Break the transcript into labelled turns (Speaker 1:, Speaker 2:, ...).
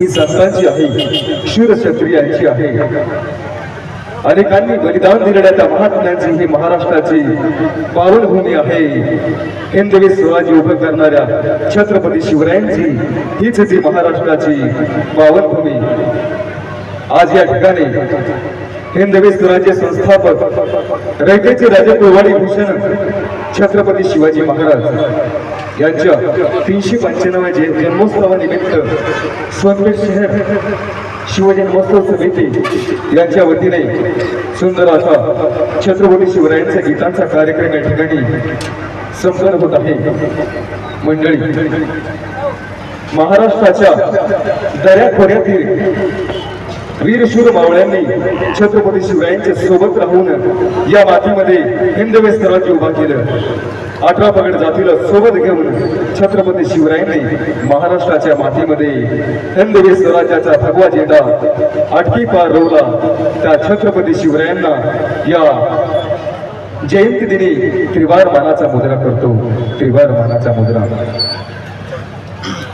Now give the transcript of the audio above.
Speaker 1: ही संतांची आहे शूरक्षत्रियांची आहे. अनेकांनी बलिदान दिलेल्या त्या महात्म्यांची ही महाराष्ट्राची पावनभूमी आहे. हिंदवी स्वराज्य उभं करणाऱ्या छत्रपती शिवरायांची हीच ती महाराष्ट्राची पावनभूमी आज या ठिकाणी हिंदवी स्वराज्य संस्थापक रयतेचे राजे कोवाडी भूषण छत्रपती शिवाजी महाराज. यांच्या तीनशे पंच्याण्णव जन्मोत्सवानिमित्त सोनपेठ शहर शिवजन्मोत्सव समिती यांच्या वतीने सुंदर असा छत्रपती शिवरायांच्या गीतांचा कार्यक्रम या ठिकाणी संपन्न होत आहे. मंडळी महाराष्ट्राच्या दऱ्याखोऱ्यातील वीरशूर मावळ्यांनी छत्रपती शिवरायांच्या सोबत राहून या मातीमध्ये हिंदवी स्वराज्य उभा केलं. अठरा पगड जातीला सोबत घेऊन छत्रपती शिवरायांनी महाराष्ट्राच्या मातीमध्ये हिंदवी स्वराज्याचा भगवा झेंडा आटकी पार रोवला. त्या छत्रपती शिवरायांना या जयंती दिनी त्रिवार मानाचा मुद्रा करतो. त्रिवार मानाचा मुद्रा.